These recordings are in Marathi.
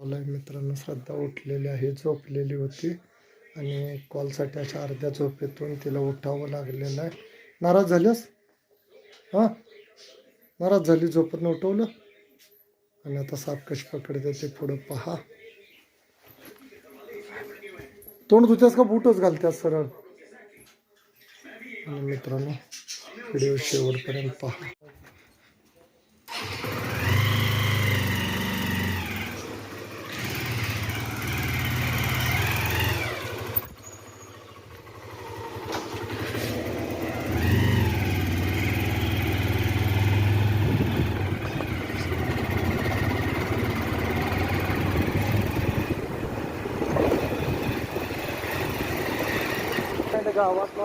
मला मित्रांनो श्रद्धा उठलेली आहे झोपलेली होती. आणि कॉलसाठी अशा अर्ध्या झोपेतून तिला उठावं लागलेलं आहे. नाराज झालीस? हां? नाराज झाली झोपत उठवलं? आणि आता साप कशी पकडते ते पुढं पहा. तोंड धुत्यास का बूटच घालत्यास सरळ? आणि मित्रांनो व्हिडिओ शेवटपर्यंत पहा. गावात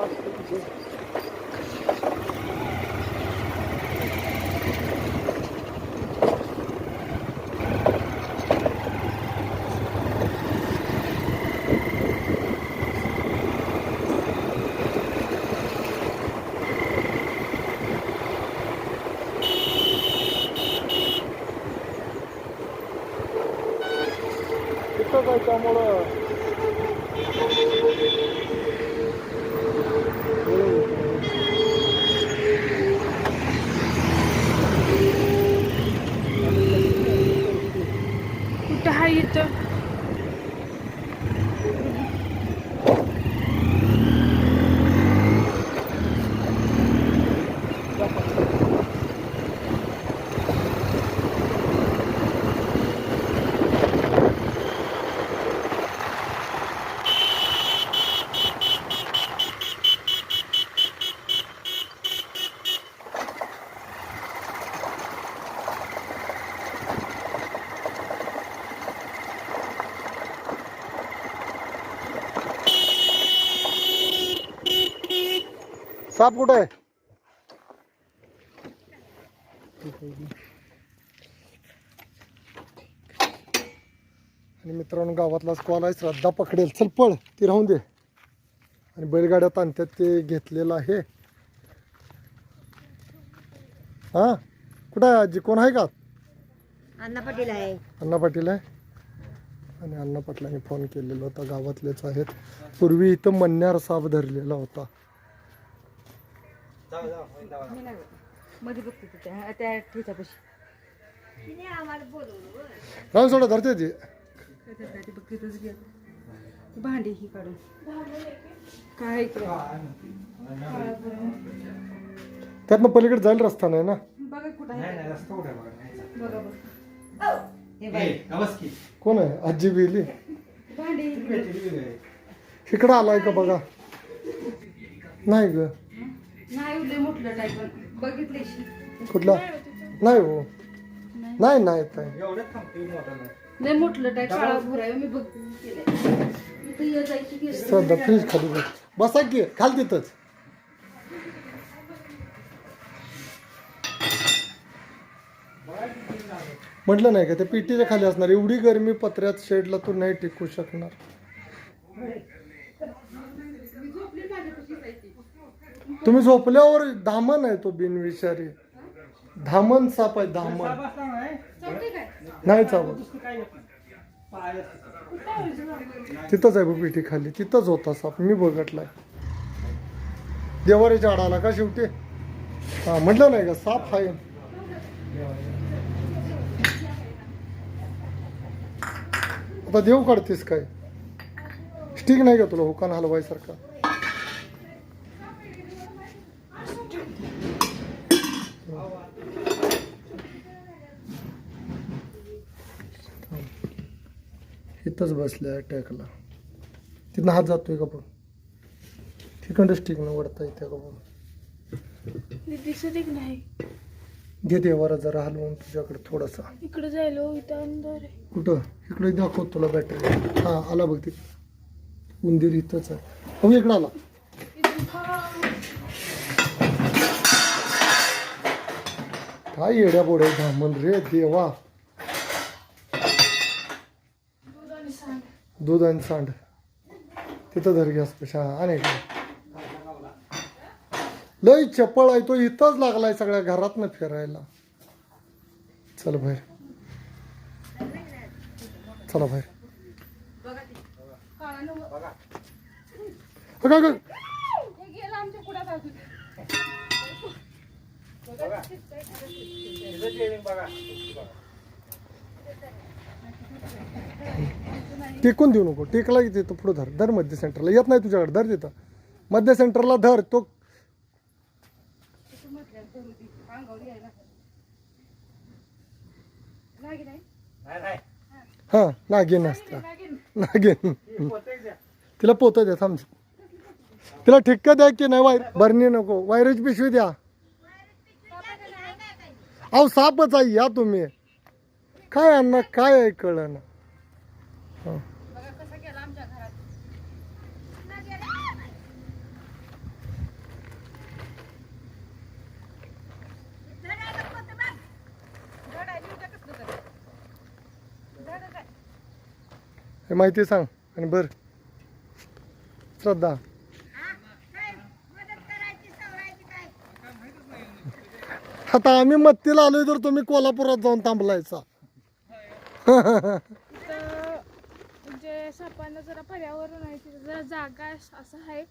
तिथं आहे त्यामुळं कुठं आहे इथं साप कुठे आहे? आणि मित्रांनो गावातलाच कॉल आहे. श्रद्धा पकडेल. चल पळ. ती राहून दे. आणि बैलगाड्यात आणतात ते घेतलेलं आहे. हा? कुठं आहे आजी? कोण आहे का? अण्णा पाटील आहे. अण्णा पाटील आहे? आणि अण्णा पाटलांनी फोन केलेला होता. गावातलेच आहेत. पूर्वी इथं मन्यार साप धरलेला होता. मध्ये बघते तिथे त्या ठेच्यापाशी तिने आम्हाला बोलवलं राहून सोडा धरते ती घे. भांडी ही काढून. काय इकडे? त्यातनं पलीकडे जाईल रस्ता नाही ना? बघा कुठं आहे. बघा बघ हे बाई. कोण आहे? आजी बिली. भांडी इकडं आलाय का बघा? नाही ग. नाही उरले मोठलं टाईप पण बघितले कुठला? नाही हो. नाही नाही. नाही. मोठलं टाईप भराय मी श्रद्धा फ्रीज खाली बस. बसा की खाल तिथंच. म्हटलं नाही का ते पिटीच्या खाली असणार. एवढी गरमी पत्र्यात शेडला तू नाही टिकू शकणार. तुम्ही झोपल्यावर धामण आहे तो बिनविषारी. धामण साप आहे धामण. नाही चावत. तिथंच आहे पिठी खाली तिथंच होता साप. मी बघितलाय देवारीच्या आडाला का शेवटी? हा म्हटलं नाही का साप आहे. आता देव काढतेस काय? स्टिक नाही का तुला हुकान हलवायसारखा? इथंच बसल्या अटॅकला तिथनं हात जातोय का बघ तिकडं स्टिक न वडता येते का बघ दिसत एक नाही. घे देवारा जरा हलवून तुझ्याकडे थोडासा. इकडे जायला इथं अंधार आहे. कुठं? इकडे दाखव तुला बॅटरी हा आला बघ तिकडे. उंदीर इथंच आहे. हो इकडं आला. काय येड्या बोड्या धामण रे देवा. दूध आणि सांड. तिथं धर गॅस कशा आणि लय चपळ आहे तो इथंच लागलाय सगळ्या घरातनं फिरायला. चल बाहेर. चला बाहेर. काळा अगं, टेकून देऊ नको. टेकला की तिथं पुढं धर. धर मध्य सेंटरला येत नाही तुझ्याकडे. धर देतं मध्य सेंटरला धर. तो हा हां नागिन असतं. लागे नागिन. तिला पोत द्या थांब. तिला ठिक्का द्या की नाही वायर भरणी नको. वायरची पिशवी द्या. अहो सापच आई या तुम्ही. काय अण्णा काय आहे कळलं हां हे माहिती सांग आणि बर. श्रद्धा. आता आम्ही मत्तीला आलोय तर तुम्ही कोल्हापुरात जाऊन थांबलायचा. म्हणजे सापांना जरा पर्यावरण आहे तिथं जरा जागा असं आहे.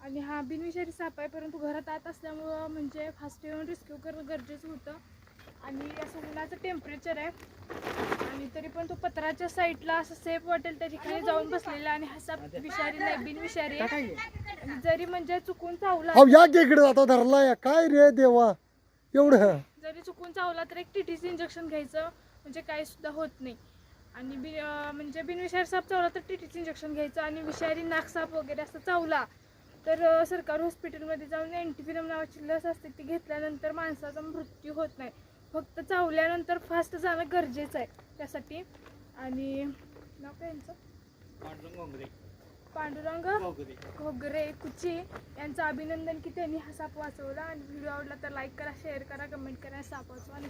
आणि हा बिनविषारी साप आहे परंतु घरात आत असल्यामुळं म्हणजे फास्ट येऊन रेस्क्यू करणं गरजेचं होतं. आणि असं उन्हाचं टेम्परेचर आहे. आणि तरी पण तो पत्राच्या साईडला असं सेफ वाटेल त्या ठिकाणी जाऊन बसलेला आणि हा साप विषारी नाही बिनविषारी. आहे? आणि जरी म्हणजे चुकून चावला अहो या की इकडे आता धरलाय काय रे देवा? एवढं. जरी चुकून चावला तर एक टीटीचं इंजेक्शन घ्यायचं. म्हणजे काही सुद्धा होत नाही. आणि बि म्हणजे बिनविषारी साप चावला तर टीटीचं इंजेक्शन घ्यायचं आणि विषारी नाक साप वगैरे असं चावला तर सरकारी हॉस्पिटलमध्ये जाऊन अँटीफिनम नावाची लस असते ती घेतल्यानंतर माणसाचा मृत्यू होत नाही. फक्त चावल्यानंतर फास्ट जाणं गरजेचं आहे त्यासाठी. आणि नाव काय यांचं? पांडुरंग घोगरे. कुची यांचं अभिनंदन की त्यांनी हा साप वाचवला. आणि व्हिडिओ आवडला तर लाईक करा शेअर करा कमेंट करा साप वाचवा आणि.